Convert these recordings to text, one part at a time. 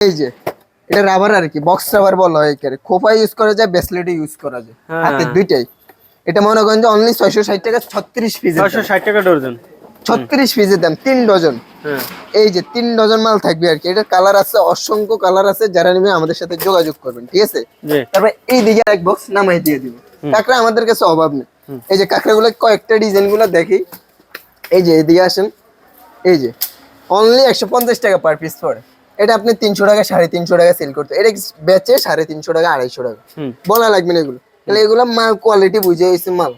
এই যে এটা রাবার আর কি বক্স রাবার বলা হয় খোপা ইউজ করা যায় ব্রেসলেটে ইউজ করা যায়। হ্যাঁ। হাতে দুইটাই। এটা মনে করেন যে অনলি ছয়শো ষাট টাকা ছত্রিশ পিস ছয়শো ষাট টাকা ছত্রিশ পিসের দাম তিন ডজন। হ্যাঁ। এই যে তিন ডজন মাল থাকবে আর কি। এটা কালার আছে অসংখ্য কালার আছে যারা নেবে আমাদের সাথে যোগাযোগ করবেন ঠিক আছে? তারপরে এই দিকে এক বক্স নামাই দিয়ে দিব। কাঁকড়া আমাদের কাছে অভাব নেই। এই যে কাঁকড়া গুলো কয়েকটা ডিজাইনগুলো দেখি। এই যে এদিকে আসেন। এই যে অনলি একশো পঞ্চাশ টাকা পার পিস পড়ে। এটা আপনি তিনশো টাকা সাড়ে তিনশো টাকা সেল করতে এটা বেচে সাড়ে তিনশো টাকা আড়াইশো টাকা? বলা লাগবে না এগুলো। তাহলে এগুলো মাল কোয়ালিটি বুঝে এসে মাল।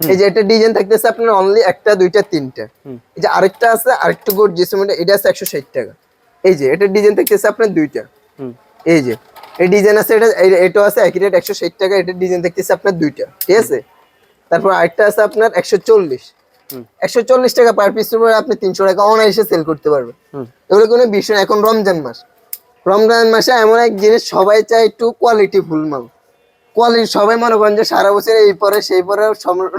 এই যে এটা ডিজাইন থাকতেছে আপনার অনলি একটা দুইটা তিনটা। হুম। এই যে আরেকটা আছে আরেকটা গোট যে এটা আছে একশো ষাট টাকা। এই যে এটা ডিজাইন থাকতেছে আপনার দুইটা। এই যে এই ডিজাইন আছে এটা এটা আছে একই রেট একশো ষাট টাকা এটা ডিজাইন দেখতেছে আপনার দুইটা। ঠিক আছে? তারপর আরেকটা আছে আপনার একশো চল্লিশ। একশো চল্লিশ টাকা পার পিস আপনি তিনশো টাকা অনায়াসে সেল করতে পারবেন। এগুলো কোনো বিষয় এখন রমজান মাস। রমজান মাসে এমন এক জিনিস সবাই চায় একটু কোয়ালিটি ফুল মাল। কোয়ালিটি সবাই মনে করেন যে সারা বছর এই পরে সেই পরে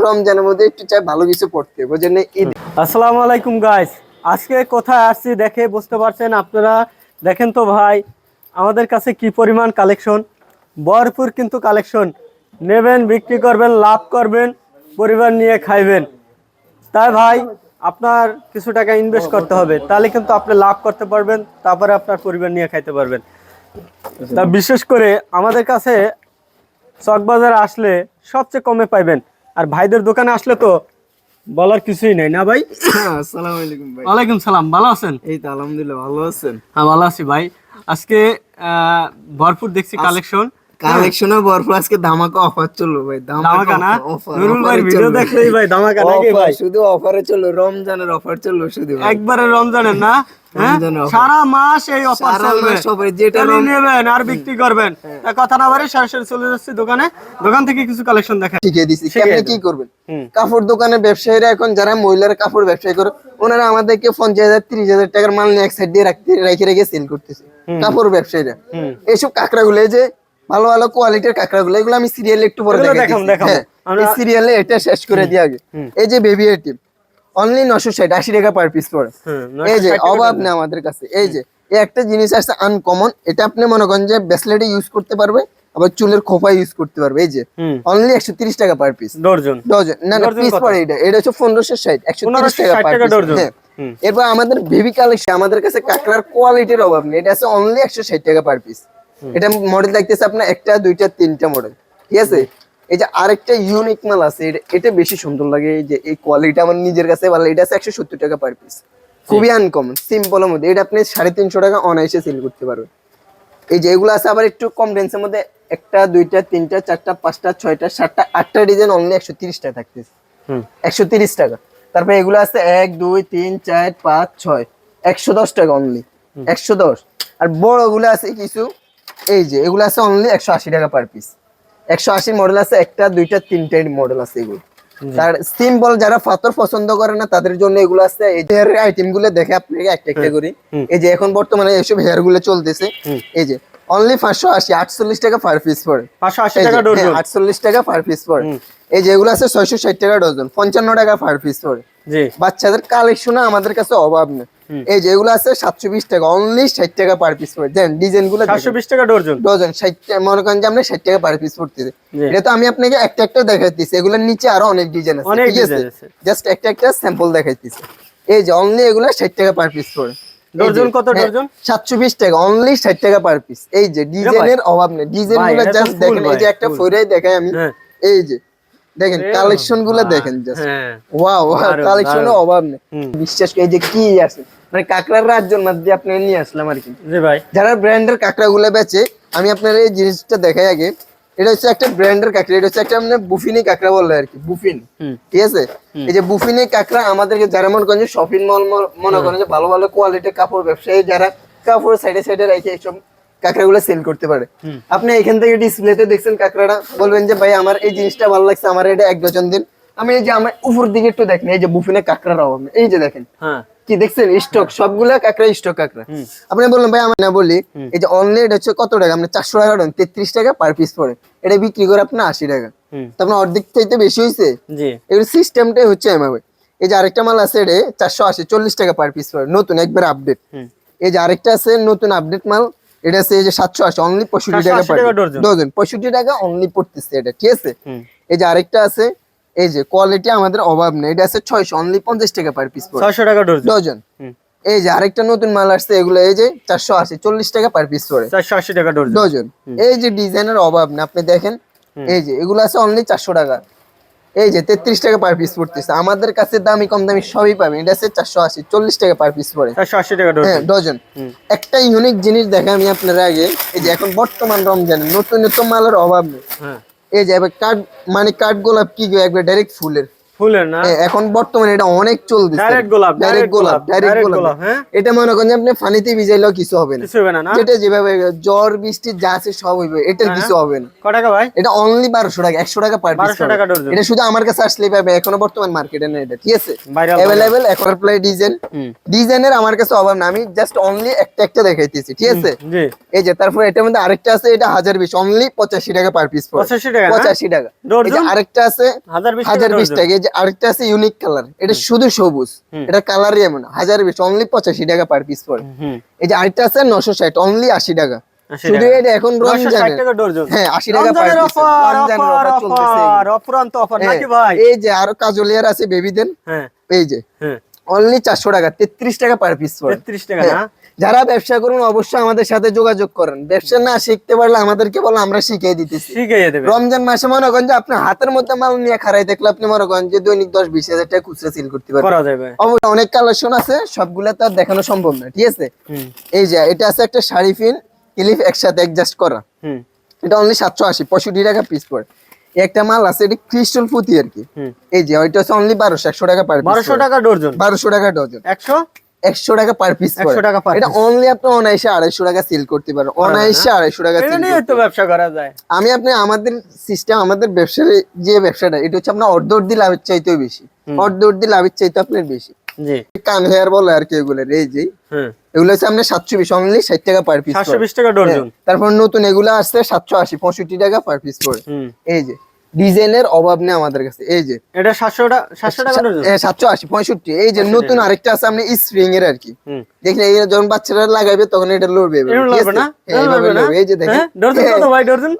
রমজানের মধ্যে একটু চাই ভালো কিছু পড়তে বোঝেন ঈদ। আসসালামু আলাইকুম গাইস আজকে কোথায় আসছি দেখে বুঝতে পারছেন আপনারা। দেখেন তো ভাই আমাদের কাছে কি পরিমাণ কালেকশন ভরপুর কিন্তু কালেকশন নেবেন বিক্রি করবেন লাভ করবেন পরিবার নিয়ে খাইবেন। তাই ভাই আপনার কিছু টাকা ইনভেস্ট করতে হবে। তাহলে কিন্তু আপনি লাভ করতে পারবেন তারপরে আপনার পরিবার নিয়ে খাইতে পারবেন। তা বিশেষ করে আমাদের কাছে চকবাজার আসলে সবচেয়ে কমে পাইবেন। আর ভাইদের দোকানে আসলে তো বলার কিছুই নাই না ভাই? হ্যাঁ আসসালামু আলাইকুম ভাই। ওয়ালাইকুম সালাম ভালো আছেন? এই তো আলহামদুলিল্লাহ ভালো আছেন। হ্যাঁ ভালো আছি ভাই। আজকে আহ, ভরপুর দেখছি কালেকশন কালেকশনে ভরপুর। আজকে ধামাকা অফার চলল ভাই ধামাকা না? নুরুল ভাই ভিডিও দেখলেই ভাই ধামাকা নাকি ভাই? শুধু অফারে চলল রমজানের অফার চলল শুধু। একবারে রমজানের না? হ্যাঁ? সারা মাস এই অফার চলবে। offer, যেটা নেবেন আর বিক্রি করবেন। কথা না বাড়ি সরাসরি চলে যাচ্ছি দোকানে। দোকান থেকে কিছু কালেকশন দেখা শিখিয়ে দিছি কেমনে কি করবেন? কাপড় দোকানের ব্যবসায়ীরা এখন যারা মহিলারা কাপড় ব্যবসায়ী করে ওনারা আমাদেরকে পঞ্চাশ হাজার তিরিশ হাজার টাকার মাল নিয়ে এক সাইড দিয়ে রাখতে রেখে রেখে সেল করতেছে। কাপড় ব্যবসায়ীরা। এইসব কাঁকড়া গুলো যে ভালো ভালো কোয়ালিটির কাঁকড়া গুলো এগুলো আমি সিরিয়ালে একটু পরে দেখাম, দেখাম। হ্যাঁ, আমরা- সিরিয়ালে এটা শেষ করে দিয়ে আগে। এই যে বেবি আইটেম অনলি নশো ষাট আশি টাকা পার পিস পড়ে। এই যে অভাব। নেই আমাদের কাছে। এই যে একটা জিনিস আছে আনকমন এটা আপনি মনে করেন যে ব্রেসলেটে ইউজ করতে পারবে আবার চুলের খোপা ইউজ করতে পারবে। এই যে অনলি একশো তিরিশ টাকা পার পিস ডজন না না পিস? পড়ে এটা। এটা হচ্ছে পনেরোশো ষাট একশো তিরিশ টাকা পার পিস হ্যাঁ। এরপর আমাদের বেবি কালেকশন আমাদের কাছে কাঁকড়ার কোয়ালিটির অভাব নেই। এটা আছে অনলি একশো ষাট টাকা পার পিস এটা মডেল দেখতেছে আপনার একটা দুইটা তিনটা মডেল ঠিক আছে? এই যে আরেকটা ইউনিক মাল আছে এটা- বেশি সুন্দর লাগে যে এই কোয়ালিটি আমার নিজের কাছে ভালো এটা আছে একশো সত্তর টাকা পার পিস খুবই আনকমন সিম্পলের মধ্যে। এটা আপনি সাড়ে তিনশো টাকা অনায়াসে সেল করতে পারবেন। এই যে এগুলো আছে আবার একটু কম রেঞ্জের মধ্যে একটা দুইটা তিনটা চারটা পাঁচটা ছয়টা সাতটা আটটা ডিজাইন অনলি একশো তিরিশ টাকা থাকতেছে। একশো তিরিশ টাকা। তারপরে এগুলো আছে এক দুই তিন চার পাঁচ ছয়। একশো দশ টাকা অনলি একশো দশ। আর বড়গুলো আছে কিছু এই যে এগুলো আছে অনলি একশো আশি টাকা পার পিস একশো আশি মডেল আছে একটা দুইটা তিনটে মডেল আছে এগুলো। তার সিম্পল যারা পাথর পছন্দ করে না তাদের জন্য এগুলো আছে। এই হেয়ার আইটেমগুলো দেখে আপনাকে একটা একটা করি। এই যে এখন বর্তমানে এইসব হেয়ারগুলো চলতেছে এই যে অনলি পাঁচশো আশি আটচল্লিশ টাকা পার পিস পড়ে। পাঁচশো আশি টাকা ডর্জন হ্যাঁ, আটচল্লিশ টাকা পার পিস পড়ে। এই যে এগুলো আছে ছয়শো ষাট টাকা ডজন পঞ্চান্ন টাকা পার পিস পড়ে। জি। বাচ্চাদের কালেকশন আমাদের কাছে অভাব নেই। এই যে এগুলো আছে সাতশো বিশ টাকা অনলি ষাট টাকা পার পিস পড়ে। দেন ডিজাইনগুলো সাতশো বিশ টাকা ডর্জন ডজন ষাট টাকা- মনে করেন যে আমরা ষাট টাকা পার পিস পড়তেছে। এটা তো আমি আপনাকে একটা একটা দেখাইতেছি এগুলোর নিচে আরও অনেক ডিজাইন আছে ঠিক আছে? জাস্ট একটা একটা স্যাম্পল দেখাইতেছি এই যে অনলি এগুলো ষাট টাকা পার পিস পড়ে। ডর্জন কত ডর্জন? সাতশো বিশ টাকা অনলি ষাট টাকা পার পিস এই যে ডিজাইনের অভাব নেই। ডিজাইনগুলো জাস্ট দেখেন এই যে একটা full। ফোরাই দেখাই আমি। এই যে দেখেন এ কালেকশনগুলো দেখেন জাস্ট ওয়াও দারুণ, কালেকশনের অভাব নেই। বিশ্বাস করে এই যে কি আছে? মানে কাঁকড়ার রাজ্যর মধ্যে আপনি নিয়ে আসলাম আর কি। জি ভাই। যারা ব্র্যান্ডের কাঁকড়া গুলো বেচে আমি আপনার এই জিনিসটা দেখাই আগে। এটা হচ্ছে একটা ব্র্যান্ডের কাঁকড়া এটা হচ্ছে একটা মানে বুফিনি কাঁকড়া বলে আর কি বুফিন। ঠিক আছে? এই যে বুফিনি কাঁকড়া আমাদেরকে যারা মনে করেন শপিং মল মনে করেন যে ভালো ভালো কোয়ালিটির কাপড় ব্যবসায়ী যারা কাপড় সাইডে সাইডে রেখে এইসব কাঁকড়াগুলো সেল করতে পারে। আপনি এখান থেকে ডিসপ্লেতে দেখছেন কাঁকড়াটা বলবেন যে ভাই আমার এই জিনিসটা ভালো লাগছে আমার এটা এক ডজন দিন। আমি এই যে আমার উপর দিকে একটু দেখেন এই যে বুফিনে কাঁকড়ার অভাব। এই যে দেখেন। হ্যাঁ। কি দেখছেন? স্টক সবগুলা কাঁকড়া স্টক কাঁকড়া। আপনি বললেন ভাই আমি না বলি এই যে অনলি এটা হচ্ছে কত টাকা? আপনি চারশো টাকা দেন তেত্রিশ টাকা পার পিস পড়ে। এটা বিক্রি করে আপনার আশি টাকা। হুম। তো আপনার অর্ধেক চাইতে বেশি হয়েছে জি। এগুলো সিস্টেমটাই হচ্ছে এভাবে এই যে আরেকটা মাল আছে এটা চারশো আশি চল্লিশ টাকা পার পিস পড়ে। নতুন একবার আপডেট এই যে আরেকটা আছে নতুন আপডেট মাল এটা আছে এই যে সাতশো আশি অনলি পঁয়ষট্টি টাকা। ডজন। পঁয়ষট্টি টাকা অনলি পড়তেছে এটা ঠিক আছে? এই যে আরেকটা আছে এই যে কোয়ালিটি আমাদের অভাব নেই। এটা আছে ছয়শো অনলি পঞ্চাশ টাকা পার পিস ছয়শো টাকা ডজন। এই যে আরেকটা নতুন মাল আসছে এগুলো এই যে চারশো আশি চল্লিশ টাকা পার পিস পড়ে চারশো আশি টাকা ডজন। এই যে ডিজাইনের অভাব না আপনি দেখেন এই যে এগুলো আছে অনলি চারশো টাকা। এই যে তেত্রিশ টাকা পার পিস পড়তেছে। আমাদের কাছে দামি কম দামি সবই পাবেন। এটা আছে চারশো আশি চল্লিশ টাকা পার পিস পড়ে। চারশো আশি টাকা ডজন। হ্যাঁ ডজন। একটা ইউনিক জিনিস দেখে আমি আপনার আগে এই যে এখন বর্তমান রমজানে নতুন নতুন মালের অভাব নেই। হ্যাঁ। এই যে এবার কাঠ মানে কাঠ গোলাপ কি একবার ডাইরেক্ট ফুলের। ফুলের না? হ্যাঁ, এখন বর্তমানে এটা অনেক চলতেছে। Direct গোলাপ, ডাইরেক্ট গোলাপ ডাইরেক্ট গোলাপ। হ্যাঁ? এটা মনে করেন আপনি পানিতে ভিজাইলেও কিছু হবে না। কিছু হবে না যেটা যেভাবে জ্বর বৃষ্টি যা আছে সব হইবে এটার হ্যাঁ। কিছু হবে না। ক টাকা ভাই? এটা অনলি বারোশো টাকা একশো টাকা পার পিস 1200 টাকা ডজন। এটা শুধু আমার কাছে আসলেই পাবে এখনও বর্তমান মার্কেটে এটা ঠিক আছে? এখন প্লাই ডিজাইন ডিজাইনের আমার কাছে অভাব না আমি জাস্ট অনলি একটা একটা দেখাইতেছি ঠিক আছে? জি। এই যে তারপর এটার মধ্যে আরেকটা আছে এটা হাজার বিশ অনলি পঁচাশি টাকা পার পিস পঁচাশি টাকা না? পঁচাশি টাকা। ডজন? আরেকটা আছে হাজার বিশ হাজার টাকা বিশ ডজন। টাকা এই যে আরেকটা আছে ইউনিক কালার এটা শুধু সবুজ। এটা কালারই এমন হাজার বিশ অনলি পঁচাশি টাকা পার পিস পড়ে। এই যে আরেকটা আছে নশো ষাট অনলি আশি টাকা। শুধু এটা এখন 960 রমজানে টাকা ডজন হ্যাঁ আশি টাকা পার পিস হ্যাঁ, এই যে আরও কাজলিয়ার আছে বেবিদের হ্যাঁ। এই যে। হ্যাঁ। অনলি চারশো টাকা তেত্রিশ টাকা পার পিস পড়ে। তেত্রিশ টাকা হ্যাঁ, যারা ব্যবসা করুন অবশ্যই আমাদের সাথে যোগাযোগ করেন। ব্যবসা না শিখতে পারলে আমাদেরকে বলো আমরা শিখিয়ে দিতেছি। রমজান মাসে মনে করেন যে আপনার হাতের মধ্যে মাল নিয়ে খারাই দেখলে আপনি মনে করেন যে দৈনিক দশ বিশ হাজার টাকা খুচরা সিল করতে পারবেন। অবশ্যই অনেক কালেকশন আছে সবগুলা তো আর দেখানো সম্ভব না ঠিক আছে? এই যে এটা আছে একটা শাড়ি ফিন ক্লিপ একসাথে অ্যাডজাস্ট করা। এটা অনলি সাতশো আশি পঁয়ষট্টি টাকা পিস পড়ে। একটা মাল আছে এটা ক্রিস্টাল পুঁতি আর কি। এই যে ওইটা হচ্ছে অনলি বারোশো একশো টাকা পার বারোশো টাকা ডজন। বারোশো টাকা ডজন। একশো? একশো টাকা পার পিস 100 টাকা এটা অনলি আপনি অনায়াসে আড়াইশো টাকা সেল করতে পারেন অনায়াসে আড়াইশো টাকা তো ব্যবসা করা যায়। আমি আপনি আমাদের সিস্টেম আমাদের ব্যবসার যে ব্যবসাটা এটা হচ্ছে আপনার অর্ধ অর্ধি লাভের চাইতেও বেশি। অর্ধ অর্ধি লাভের চাইতে আপনার বেশি। জি। কান হেয়ার বলে আর কি এগুলো এই যে। হ্যাঁ এগুলো হচ্ছে আপনার সাতশো বিশ অনলি ষাট টাকা পার পিস সাতশো বিশ টাকা ডজন তারপর নতুন এগুলো আসছে সাতশো আশি পঁয়ষট্টি টাকা পার পিস হুম। এই যে। ডিজাইনের অভাব নেই আমাদের কাছে। এই যে এটা সাতশো টাকা সাতশো টাকা সাতশো আশি পঁয়ষট্টি। এই যে নতুন আরেকটা আছে আপনি স্প্রিং এর আর কি। দেখলে এই যখন বাচ্চারা লাগাইবে তখন এটা লড়বে লাগবে লাগবে। এই যে দেখেন। হ্যাঁ?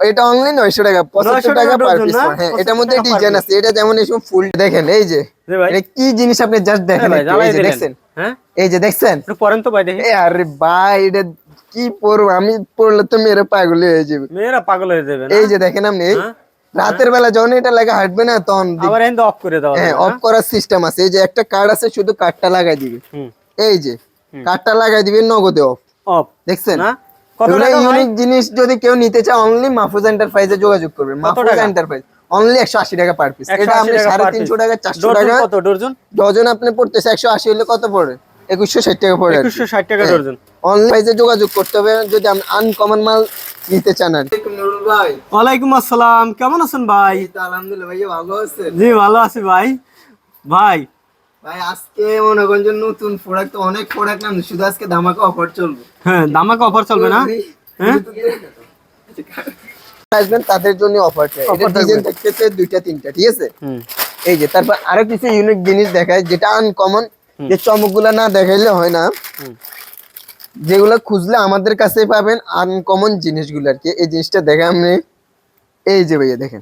এটা অনলাইন নয়শো টাকা পঁচাত্তর 900 টাকা পার পিস হ্যাঁ। এটার মধ্যে ডিজাইন আছে। এটা যেমন এসব ফুল দেখেন এই যে। এটা কি জিনিস আপনি জাস্ট দেখেন হ্যাঁ দিলেন। দেখছেন? হ্যাঁ? এই যে দেখছেন? পরেন তো ভাই দেখি। এ আরে ভাই এটা কি পরবো? আমি পড়লে তো মেরে পাগল হয়ে যাবে। মেয়েরা পাগল হয়ে যাবে এই যে দেখেন আপনি? রাতের বেলা যখন এটা লাগে হাঁটবে না তখন আবার অফ করে দেওয়া হ্যাঁ অফ করার সিস্টেম আছে। এই যে একটা কার্ড আছে শুধু কার্ডটা লাগাই দিবে। এই যে কার্ডটা লাগাই দিবে নগদে অফ অফ দেখছেন? না? ইউনিক জিনিস যদি কেউ নিতে চায় অনলি মাহফুজ এন্টারপ্রাইজে যোগাযোগ করবেন মাহফুজ এন্টারপ্রাইজ অনলি একশো আশি টাকা পার পিস এটা আপনি সাড়ে তিনশো টাকা চারশো টাকা ডজন ডজন আপনি পড়তেছে একশো আশি হলে কত পড়ে একুশশো ষাট টাকা পড়ে একুশশো ষাট টাকা হ্যাঁ। অনলাইন প্রাইসে যোগাযোগ করতে হবে যদি আনকমন মাল নিতে চান আর ভাই। ওয়ালাইকুম আসসালাম কেমন আছেন ভাই? আলহামদুলিল্লাহ ভাই ভালো আছেন? জি ভালো আছি ভাই। ভাই। ভাই আজকে মনে করেন যে নতুন প্রোডাক্ট অনেক প্রোডাক্ট নাম শুধু আজকে ধামাকা অফার চলবে। হ্যাঁ দামাকে অফার চলবে না? হ্যাঁ? আসবেন তাদের জন্য অফার চাই। এটা ডিজাইন থাকতেছে দুইটা তিনটা ঠিক আছে? এই যে তারপর আরও কিছু ইউনিক জিনিস দেখায় যেটা আনকমন যে চমকগুলা না দেখাইলে হয় না। যেগুলো খুঁজলে আমাদের কাছে পাবেন আনকমন জিনিসগুলো আর কি। এই জিনিসটা দেখে আপনি এই যে ভাইয়া দেখেন।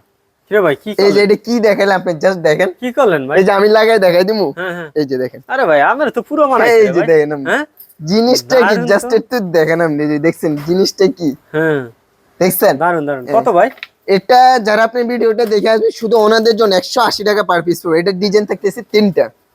ভাই কি এই যে এটা কি দেখাইলে আপনি জাস্ট দেখেন। কি করলেন ভাই? এই যে আমি লাগাই দেখাই দিমু। হ্যাঁ হ্যাঁ। এই যে দেখেন। আরে ভাই আমার তো পুরো মানাই এই যে দেখেন হ্যাঁ? জিনিসটা কি জাস্ট একটু দেখেন আপনি যে দেখছেন জিনিসটা কি? হ্যাঁ। দেখছেন? দারুণ দারুণ কত ভাই? এটা যারা আপনি ভিডিওটা দেখে আসবেন শুধু ওনাদের জন্য একশো আশি টাকা পার পিস পড়বে। এটা ডিজাইন থাকতেছে তিনটা।